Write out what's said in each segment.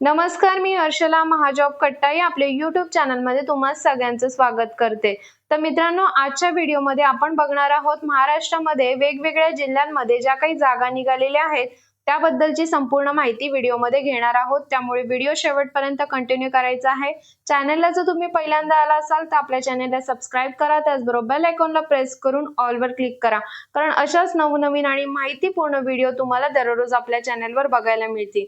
नमस्कार मी हर्षला महाजॉब कट्टाई. आपल्या युट्यूब चॅनलमध्ये तुम्हा सगळ्यांचं स्वागत करते. तर मित्रांनो आजच्या व्हिडिओमध्ये आपण बघणार आहोत महाराष्ट्रामध्ये वेगवेगळ्या जिल्ह्यांमध्ये ज्या काही जागा निघालेल्या आहेत त्याबद्दलची संपूर्ण माहिती व्हिडिओमध्ये घेणार आहोत. त्यामुळे व्हिडिओ शेवटपर्यंत कंटिन्यू करायचा आहे. चॅनलला जर तुम्ही पहिल्यांदा आला असाल तर आपल्या चॅनलला सबस्क्राईब करा. त्याचबरोबर बेल आयकॉनला प्रेस करून ऑलवर क्लिक करा. कारण अशाच नवनवीन आणि माहितीपूर्ण व्हिडिओ तुम्हाला दररोज आपल्या चॅनलवर बघायला मिळतील.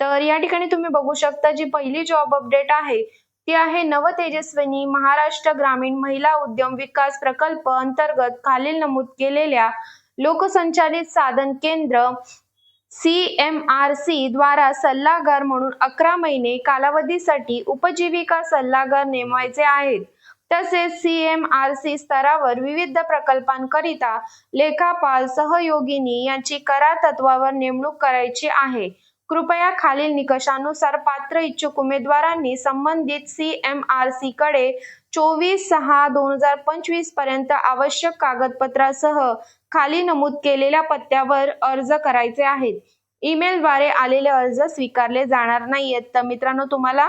तर या ठिकाणी तुम्ही बघू शकता जी पहिली जॉब अपडेट आहे ती आहे नव तेजस्विनी महाराष्ट्र ग्रामीण महिला उद्यम विकास प्रकल्प अंतर्गत खालील नमूद केलेल्या लोकसंचालित साधन केंद्र सी एम आर सी द्वारा सल्लागार म्हणून अकरा महिने कालावधीसाठी उपजीविका सल्लागार नेमवायचे आहेत. तसेच सी एम आर सी स्तरावर विविध प्रकल्पांकरिता लेखापाल सहयोगिनी यांची करार तत्वावर नेमणूक करायची आहे. कृपया खालील निकषानुसार पात्र इच्छुक उमेदवारांनी संबंधित सी एम आर सी कडे चोवीस सहा दोन हजार पंचवीसपर्यंत आवश्यक कागदपत्रासह खाली नमूद केलेल्या पत्त्यावर अर्ज करायचे आहेत. ईमेलद्वारे आलेले अर्ज स्वीकारले जाणार नाहीयेत. तर मित्रांनो तुम्हाला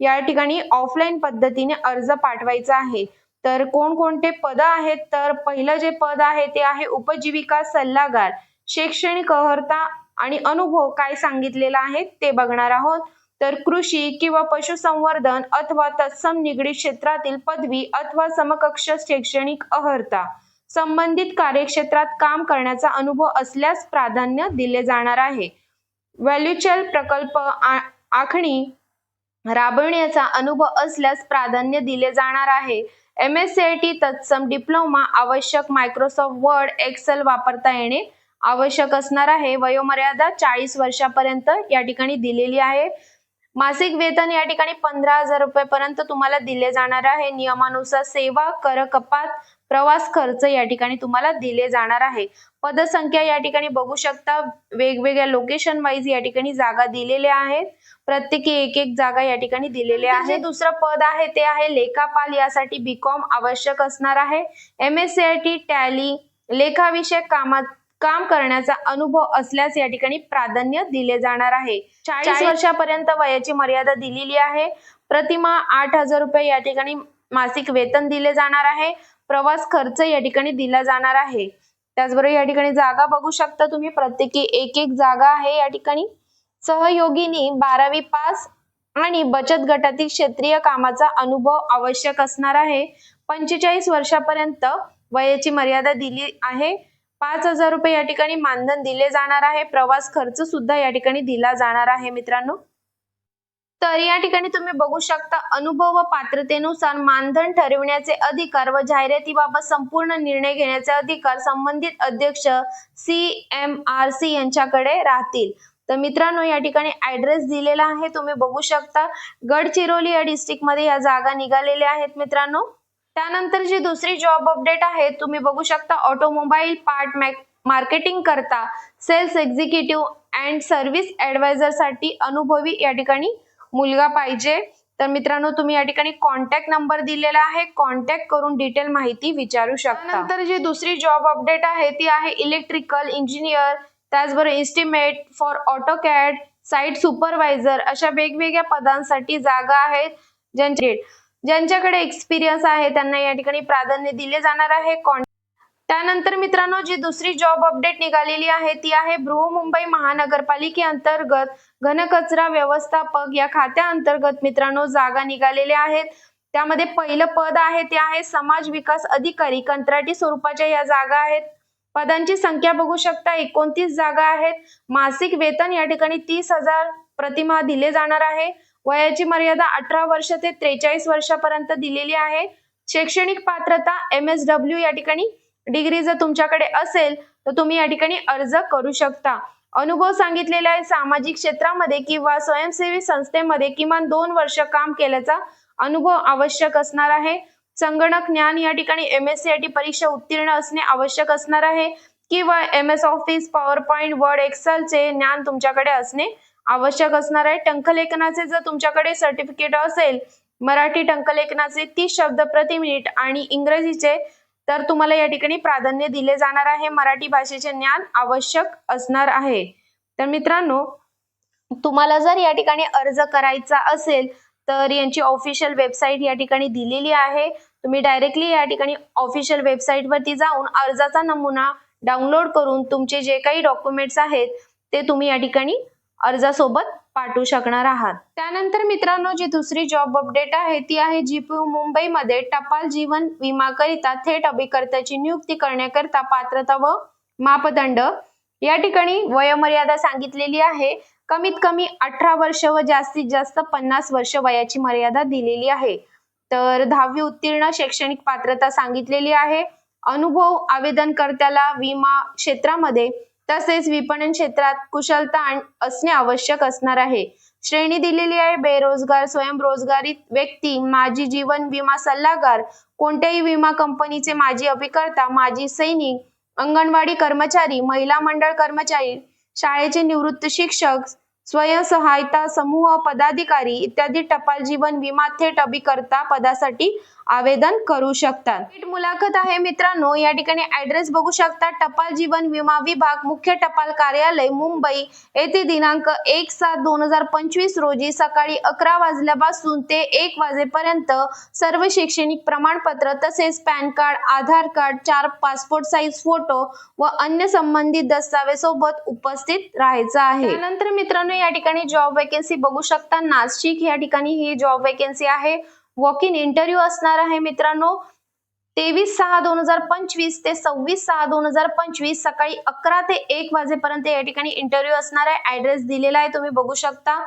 या ठिकाणी ऑफलाईन पद्धतीने अर्ज पाठवायचा आहे. तर कोणकोणते पद आहेत? तर पहिलं जे पद आहे ते आहे उपजीविका सल्लागार शैक्षणिक अर्हता आणि अनुभव काय सांगितलेला आहे ते बघणार आहोत. तर कृषी किंवा पशुसंवर्धन अथवा तत्सम निगडीत क्षेत्रातील पदवी अथवा समकक्ष शैक्षणिक अर्हता संबंधित कार्यक्षेत्रात काम करण्याचा अनुभव असल्यास प्राधान्य दिले जाणार आहे. व्हॅल्युचल प्रकल्प आ- आखणी राबवण्याचा अनुभव असल्यास प्राधान्य दिले जाणार आहे. M S C I T तत्सम डिप्लोमा आवश्यक मायक्रोसॉफ्ट वर्ड एक्सेल वापरता येणे आवश्यक असणार आहे. वयोमर्यादा चाळीस वर्षापर्यंत या ठिकाणी दिलेली आहे. मासिक वेतन या ठिकाणी पंधरा हजार रुपयापर्यंत तुम्हाला दिले जाणार आहे. नियमानुसार सेवा कर कपात प्रवास खर्च या ठिकाणी तुम्हाला दिले जाणार आहे. पदसंख्या या ठिकाणी बघू शकता. वेगवेगळ्या लोकेशन वाईज या ठिकाणी जागा दिलेल्या आहेत. प्रत्येकी एक एक जागा या ठिकाणी दिलेल्या आहे दुसरं पद आहे ते आहे लेखापाल. यासाठी बीकॉम आवश्यक असणार आहे. M S C I T Tally लेखाविषयक कामात काम करण्याचा अनुभव असल्यास या ठिकाणी प्राधान्य दिले जाणार आहे. चाळीस वर्षापर्यंत वयाची मर्यादा दिलेली आहे. प्रतिमा आठ हजार रुपये या ठिकाणी मासिक वेतन दिले जाणार आहे. प्रवास खर्च या ठिकाणी दिला जाणार आहे. त्याचबरोबर या ठिकाणी जागा बघू शकता तुम्ही. प्रत्येकी एक एक जागा आहे या ठिकाणी. सहयोगिनी बारावी पास आणि बचत गटातील क्षेत्रीय कामाचा अनुभव आवश्यक असणार आहे. पंचेचाळीस वर्षापर्यंत वयाची मर्यादा दिली आहे. पाच हजार रुपये या ठिकाणी मानधन दिले जाणार आहे. प्रवास खर्च सुद्धा या ठिकाणी दिला जाणार आहे मित्रांनो. तर या ठिकाणी तुम्ही बघू शकता अनुभव व पात्रतेनुसार मानधन ठरविण्याचे अधिकार व जाहिरातीबाबत संपूर्ण निर्णय घेण्याचे अधिकार संबंधित अध्यक्ष सी एम आर सी यांच्याकडे राहतील. तर मित्रांनो या ठिकाणी ऍड्रेस दिलेला आहे. तुम्ही बघू शकता गडचिरोली या डिस्ट्रिक्टमध्ये या जागा निघालेल्या आहेत मित्रांनो. त्यानंतर जी दुसरी जॉब अपडेट आहे तुम्ही बघू शकता ऑटोमोबाईल पार्ट मार्केटिंग करता सेल्स एक्झिक्युटिव्ह अँड सर्व्हिस ऍडवायझरसाठी अनुभवी या ठिकाणी मुलगा पाहिजे. तर मित्रांनो तुम्ही या ठिकाणी कॉन्टॅक्ट नंबर दिलेला आहे. कॉन्टॅक्ट करून डिटेल माहिती विचारू शकता. नंतर जी दुसरी जॉब अपडेट आहे ती आहे इलेक्ट्रिकल इंजिनियर त्याचबरोबर estimate for AutoCAD site supervisor अशा वेगवेगळ्या पदांसाठी जागा आहेत ज्यांचे ज्यांच्याकडे एक्सपिरियन्स आहे त्यांना या ठिकाणी प्राधान्य दिले जाणार आहे. कॉन त्यानंतर मित्रांनो जी दुसरी जॉब अपडेट निघालेली आहे ती आहे बृहमुंबई महानगरपालिकेअंतर्गत घनकचरा व्यवस्थापक. या खात्याअंतर्गत मित्रांनो जागा निघालेल्या आहेत. त्यामध्ये पहिलं पद आहे ते आहे समाज विकास अधिकारी. कंत्राटी स्वरूपाच्या या जागा आहेत. पदांची संख्या बघू शकता एकोणतीस जागा आहेत. मासिक वेतन या ठिकाणी तीस हजार प्रतिमा दिले जाणार आहे. वयाची मर्यादा अठरा वर्ष ते त्रेचाळीस वर्षापर्यंत दिलेली आहे. शैक्षणिक पात्रता एम एस डब्ल्यू या ठिकाणी डिग्री जर तुमच्याकडे असेल तर तुम्ही या ठिकाणी अर्ज करू शकता. अनुभव सांगितलेला आहे सामाजिक क्षेत्रामध्ये किंवा स्वयंसेवी संस्थेमध्ये किमान दोन वर्ष काम केल्याचा अनुभव आवश्यक असणार आहे. संगणक ज्ञान या ठिकाणी M S C I T परीक्षा उत्तीर्ण असणे आवश्यक असणार आहे. किंवा M S office PowerPoint Word एक्सेलचे ज्ञान तुमच्याकडे असणे आवश्यक असणार आहे. टंकलेखनाचे जर तुमच्याकडे सर्टिफिकेट असेल मराठी टंकलेखनाचे तीस शब्द प्रति मिनिट आणि इंग्रजीचे तर तुम्हाला या ठिकाणी प्राधान्य दिले जाणार आहे. मराठी भाषेचे ज्ञान आवश्यक असणार आहे. तर मित्रांनो तुम्हाला जर या ठिकाणी अर्ज करायचा असेल तर यांची ऑफिशियल वेबसाईट या ठिकाणी दिलेली आहे. तुम्ही डायरेक्टली या ठिकाणी ऑफिशियल वेबसाईट वरती जाऊन अर्जाचा नमुना डाउनलोड करून तुमचे जे काही डॉक्युमेंट्स आहेत ते तुम्ही या ठिकाणी अर्जासोबत पाठवू शकणार आहात. त्यानंतर मित्रांनो जी दुसरी जॉब अपडेट आहे ती आहे जीपीयू मुंबईमध्ये टपाल जीवन विमाकरिता थेट अभिकर्त्याची नियुक्ती करण्याकरिता पात्रता व मापदंड. या ठिकाणी वयोमर्यादा सांगितलेली आहे. कमीत कमी अठरा वर्ष व जास्तीत जास्त पन्नास वर्ष वयाची मर्यादा दिलेली आहे. तर दहावी उत्तीर्ण शैक्षणिक पात्रता सांगितलेली आहे. अनुभव आवेदनकर्त्याला विमा क्षेत्रामध्ये तसेच विपणन क्षेत्रात कुशलता असणे आवश्यक असणार आहे. श्रेणी दिलेली आहे बेरोजगार स्वयंरोजगारीत व्यक्ती माजी जीवन विमा सल्लागार कोणत्याही विमा कंपनीचे माजी अभिकर्ता माजी सैनिक अंगणवाडी कर्मचारी महिला मंडळ कर्मचारी शाळेचे निवृत्त शिक्षक स्वयंसहायता समूह पदाधिकारी इत्यादी टपाल जीवन विमा थेट अभिकर्ता पदासाठी आवेदन करू शकतात. थेट मुलाखत आहे मित्रांनो या ठिकाणी ऍड्रेस बघू शकता. टपाल जीवन विमा विभाग मुख्य टपाल कार्यालय मुंबई. येथे दिनांक एक सात दोन हजार पंचवीस रोजी सकाळी अकरा वाजल्यापासून ते एक वाजेपर्यंत सर्व शैक्षणिक प्रमाणपत्र तसेच पॅन कार्ड आधार कार्ड चार पासपोर्ट साईज फोटो व अन्य संबंधित दस्तावेज सोबत उपस्थित राहायचं आहे. त्यानंतर मित्रांनो या ठिकाणी जॉब वॅकन्सी बघू शकता. नाशिक या ठिकाणी ही जॉब वॅकन्सी आहे. वॉक इन इंटरव्ह्यू असणार आहे मित्रांनो. तेवीस सहा दोन हजार पंचवीस ते सव्वीस सहा दोन हजार पंचवीस सकाळी अकरा ते एक वाजेपर्यंत या ठिकाणी इंटरव्ह्यू असणार आहे. ऍड्रेस दिलेला आहे तुम्ही बघू शकता.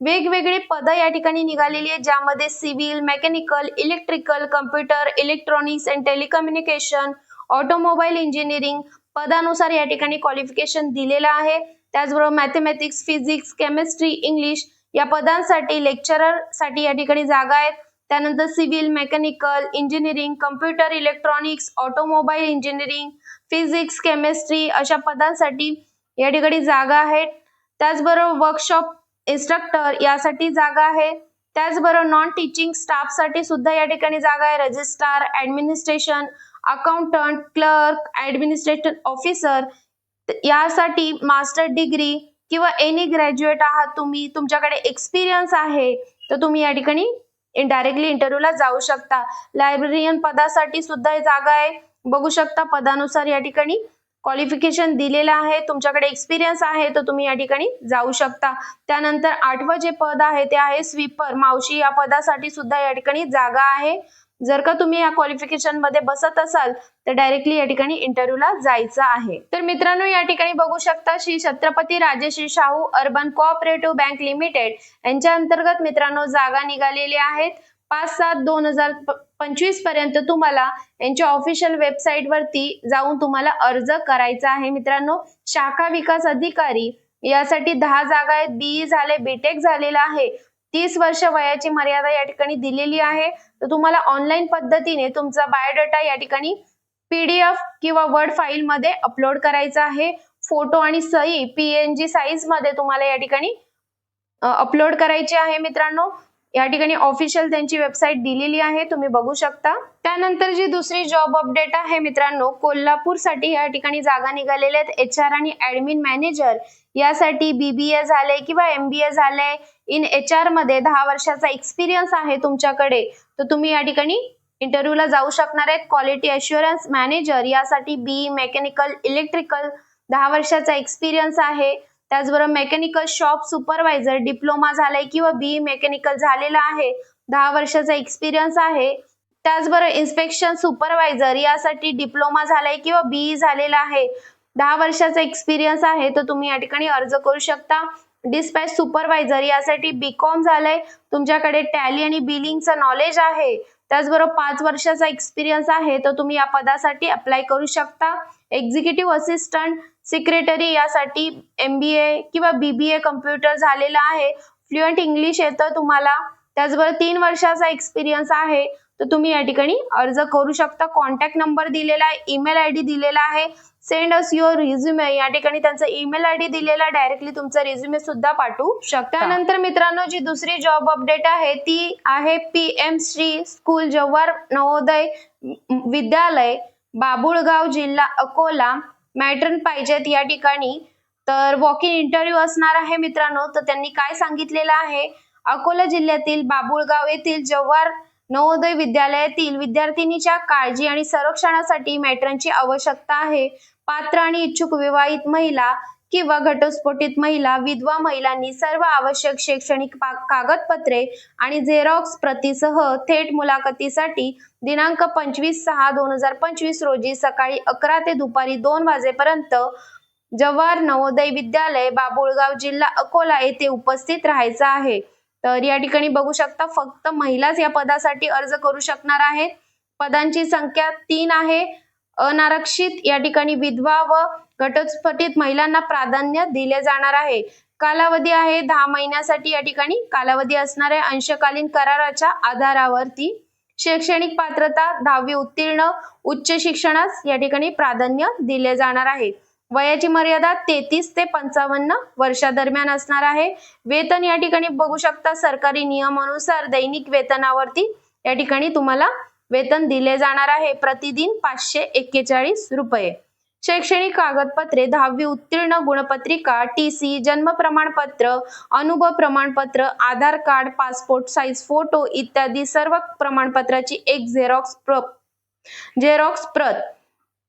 वेगवेगळी पदं या ठिकाणी निघालेली आहेत ज्यामध्ये civil mechanical electrical computer electronics and telecommunication automobile engineering पदानुसार या ठिकाणी क्वालिफिकेशन दिलेलं आहे. त्याचबरोबर मॅथमॅटिक्स फिजिक्स केमिस्ट्री इंग्लिश या पदांसाठी लेक्चररसाठी या ठिकाणी जागा आहेत. त्यानंतर civil mechanical engineering computer electronics automobile engineering physics chemistry अशा पदांसाठी या ठिकाणी जागा आहेत. त्याचबरोबर वर्कशॉप इन्स्ट्रक्टर यासाठी जागा आहे. त्याचबरोबर नॉन टीचिंग स्टाफसाठी सुद्धा या ठिकाणी जागा आहे. Registrar administration accountant clerk administration officer यासाठी मास्टर डिग्री किंवा एनी ग्रॅज्युएट आहात तुम्ही तुमच्याकडे एक्सपिरियन्स आहे तर तुम्ही या ठिकाणी डायरेक्टली इंटरव्ह्यूला जाऊ शकता. लायब्ररियन पदासाठी सुद्धा जागा आहे. बघू शकता पदानुसार या ठिकाणी क्वालिफिकेशन दिलेलं आहे. तुमच्याकडे एक्सपिरियन्स आहे तर तुम्ही या ठिकाणी जाऊ शकता. त्यानंतर आठवं जे पद आहे ते आहे स्वीपर मावशी या पदासाठी सुद्धा या ठिकाणी जागा आहे. जर का तुम्ही या क्वालिफिकेशनमध्ये बसत असाल तर डायरेक्टली या ठिकाणी इंटरव्ह्यूला जायचं आहे. तर मित्रांनो या ठिकाणी बघू शकता Shri Chhatrapati Rajeshri Shahu urban cooperative bank limited यांच्या अंतर्गत मित्रांनो जागा निघालेल्या आहेत. पाच सात दोन हजार पंचवीसपर्यंत तुम्हाला यांच्या ऑफिशियल वेबसाईट वरती जाऊन तुम्हाला अर्ज करायचा आहे. मित्रांनो शाखा विकास अधिकारी यासाठी दहा जागा आहेत. बी झाले बीटेक झालेला आहे. तीस वर्ष वयाची मर्यादा या ठिकाणी दिलेली आहे. तर तुम्हाला ऑनलाईन पद्धतीने तुमचा बायोडाटा या ठिकाणी पीडीएफ किंवा वर्ड फाईल मध्ये अपलोड करायचा आहे. फोटो आणि सही पीएनजी साईजमध्ये तुम्हाला या ठिकाणी अपलोड करायची आहे मित्रांनो. या ठिकाणी ऑफिशियल त्यांची वेबसाईट दिलेली आहे. तुम्ही बघू शकता. त्यानंतर जी दुसरी जॉब अपडेट आहे मित्रांनो कोल्हापूरसाठी या ठिकाणी जागा निघालेल्या आहेत. एच आर आणि ऍडमिन मॅनेजर यासाठी बीबीए झाले किंवा एमबीए झाले इन एच आरमध्ये दहा वर्षाचा एक्सपिरियन्स आहे तुमच्याकडे. तर तुम्ही या ठिकाणी इंटरव्ह्यूला जाऊ शकणार आहेत. क्वालिटी अश्युरन्स मॅनेजर यासाठी बी मेकॅनिकल इलेक्ट्रिकल दहा वर्षाचा एक्सपिरियन्स आहे. त्याचबरोबर मेकॅनिकल शॉप सुपरवायझर डिप्लोमा झालाय किंवा बी मेकॅनिकल झालेला आहे. दहा वर्षाचा एक्सपिरियन्स आहे. त्याचबरोबर इन्स्पेक्शन सुपरवायझर यासाठी डिप्लोमा झालाय किंवा बी झालेला आहे. दहा वर्षाचा एक्सपिरियन्स आहे. तर तुम्ही या ठिकाणी अर्ज करू शकता. डिस्पॅच सुपरवायझर यासाठी बीकॉम झालंय. तुमच्याकडे टॅली आणि बिलिंगचं नॉलेज आहे. त्याचबरोबर पाच वर्षाचा एक्सपिरियन्स आहे. तर तुम्ही या पदासाठी अप्लाय करू शकता. एक्झिक्युटिव्ह असिस्टंट सेक्रेटरी यासाठी एम बी ए किंवा बीबीए कम्प्युटर झालेला आहे. फ्लुएंट इंग्लिश येतं तुम्हाला. त्याचबरोबर तीन वर्षाचा एक्सपिरियन्स आहे. तर तुम्ही या ठिकाणी अर्ज करू शकता. कॉन्टॅक्ट नंबर दिलेला आहे ईमेल आय डी दिलेला आहे. सेंड अस युअर रिझ्युमे या ठिकाणी त्यांचा ईमेल आय डी दिलेला डायरेक्टली तुमचा रिझ्युमे सुद्धा पाठवू शकता. त्यानंतर मित्रांनो जी दुसरी जॉब अपडेट आहे ती आहे P M Shri school Jawhar Navodaya Vidyalaya Babulgaon जिल्हा अकोला. मॅट्रन पाहिजेत या ठिकाणी. तर वॉक इन इंटरव्ह्यू असणार आहे मित्रांनो. तर त्यांनी काय सांगितलेलं आहे? अकोला जिल्ह्यातील बाबुळगाव येथील जव्हार नवोदय विद्यालयातील विद्यार्थिनीच्या काळजी आणि संरक्षणासाठी मॅट्रनची आवश्यकता आहे. पात्र आणि इच्छुक विवाहित महिला किंवा घटस्फोटित महिला विधवा महिलांनी सर्व आवश्यक शैक्षणिक कागदपत्रे आणि झेरॉक्स प्रतीसह थेट मुलाखतीसाठी दिनांक पंचवीस सहा दोन हजार पंचवीस रोजी सकाळी अकरा ते दुपारी दोन वाजेपर्यंत जव्हार नवोदय विद्यालय बाबुळगाव जिल्हा अकोला येथे उपस्थित राहायचं आहे. तर या ठिकाणी बघू शकता फक्त महिलाच या पदासाठी अर्ज करू शकणार आहेत. पदांची संख्या तीन आहे. अनारक्षित या ठिकाणी विधवा व घटस्फटित महिलांना प्राधान्य दिले जाणार आहे. कालावधी आहे दहा महिन्यासाठी या ठिकाणी. कालावधी असणार आहे अंशकालीन कराराच्या आधारावरती. शैक्षणिक पात्रता दहावी उत्तीर्ण उच्च शिक्षणास या ठिकाणी प्राधान्य दिले जाणार आहे. वयाची मर्यादा तेहतीस ते पंचावन्न वर्षादरम्यान असणार आहे. वेतन या ठिकाणी बघू शकता सरकारी नियमानुसार दैनिक वेतनावरती या ठिकाणी तुम्हाला वेतन दिले जाणार आहे. प्रतिदिन पाचशे एक्केचाळीस रुपये. शैक्षणिक कागदपत्रे दहावी उत्तीर्ण गुणपत्रिका टी सी जन्म प्रमाणपत्र अनुभव प्रमाणपत्र Aadhaar card passport size photo इत्यादी सर्व प्रमाणपत्राची एक झेरॉक्स प्र झेरॉक्स प्रत.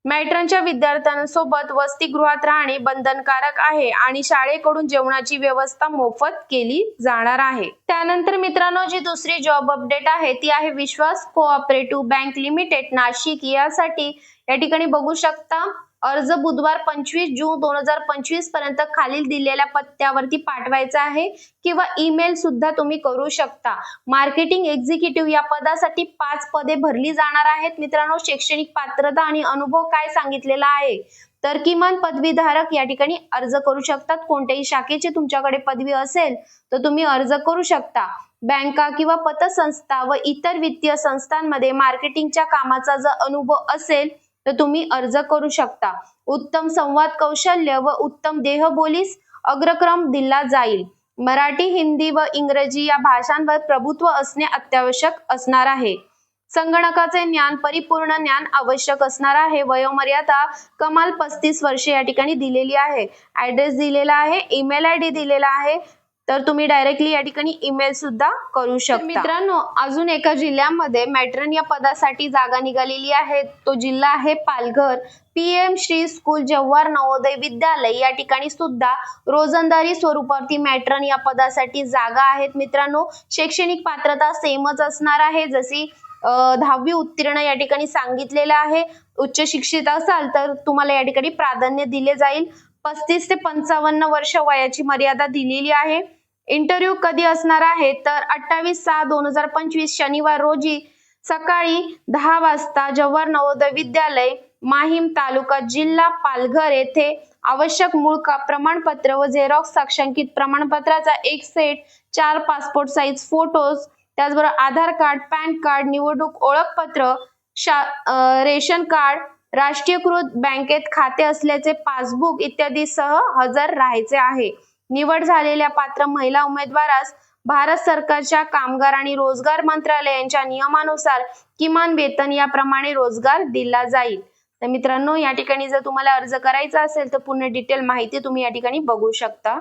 मॅट्रनच्या विद्यार्थ्यांसोबत वसतिगृहात राहणे बंधनकारक आहे आणि शाळेकडून जेवणाची व्यवस्था मोफत केली जाणार आहे. त्यानंतर मित्रांनो जी दुसरी जॉब अपडेट आहे ती आहे Vishwas cooperative bank limited Nashik. यासाठी या ठिकाणी बघू शकता अर्ज बुधवार पंचवीस जून दोन हजार पंचवीसपर्यंत खालील दिलेल्या पत्त्यावरती पाठवायचा आहे किंवा ईमेल सुद्धा तुम्ही करू शकता. मार्केटिंग एक्झिक्युटिव्ह या पदासाठी पाच पदे भरली जाणार आहेत. मित्रांनो शैक्षणिक पात्रता आणि अनुभव काय सांगितलेला आहे? तर किमान पदवीधारक या ठिकाणी अर्ज करू शकतात. कोणत्याही शाखेची तुमच्याकडे पदवी असेल तर तुम्ही अर्ज करू शकता. बँका किंवा पतसंस्था व इतर वित्तीय संस्थांमध्ये मार्केटिंगच्या कामाचा जर अनुभव असेल तर तुम्ही अर्ज करू शकता. उत्तम संवाद कौशल्य व उत्तम देहबोलीस अग्रक्रम दिला जाईल. मराठी हिंदी व इंग्रजी या भाषांवर प्रभुत्व असणे अत्यावश्यक असणार आहे. संगणकाचे ज्ञान परिपूर्ण ज्ञान आवश्यक असणार आहे. वयोमर्यादा कमाल पस्तीस वर्षे या ठिकाणी दिलेली आहे. ऍड्रेस दिलेला आहे ईमेल आय डी दिलेला आहे. तर तुम्ही डायरेक्टली या ठिकाणी ईमेल सुद्धा करू शकता. मित्रांनो अजून एका जिल्ह्यामध्ये मॅट्रन या पदासाठी जागा निघालेली आहे. तो जिल्हा आहे Palghar. P M Shri school Jawhar Navodaya Vidyalaya या ठिकाणी सुद्धा रोजंदारी स्वरूपावरती मॅट्रन या पदासाठी जागा आहेत. मित्रांनो शैक्षणिक पात्रता सेमच असणार आहे. जशी दहावी उत्तीर्ण या ठिकाणी सांगितलेलं आहे. उच्च शिक्षित असाल तर तुम्हाला या ठिकाणी प्राधान्य दिले जाईल. पस्तीस ते पंचावन्न वर्ष वयाची मर्यादा दिलेली आहे. इंटरव्ह्यू कधी असणार आहे? तर अठ्ठावीस सहा दोन हजार पंचवीस शनिवार रोजी सकाळी दहा वाजता जव्हार नवोदय विद्यालय माहीम तालुका जिल्हा पालघर येथे आवश्यक मूळ का प्रमाणपत्र व झेरॉक्स साक्षांकित प्रमाणपत्राचा एक सेट चार पासपोर्ट साईज फोटोज त्याचबरोबर आधार कार्ड पॅन कार्ड निवडणूक ओळखपत्र शा रेशन कार्ड राष्ट्रीयकृत बँकेत खाते असल्याचे पासबुक इत्यादी सह हजर राहायचे आहे. निवड झालेल्या पात्र महिला उमेदवारास भारत सरकारच्या कामगार आणि रोजगार मंत्रालयांच्या नियमानुसार किमान वेतन याप्रमाणे रोजगार दिला जाईल. तर मित्रांनो या ठिकाणी जर तुम्हाला अर्ज करायचा असेल तर पूर्ण डिटेल माहिती तुम्ही या ठिकाणी बघू शकता.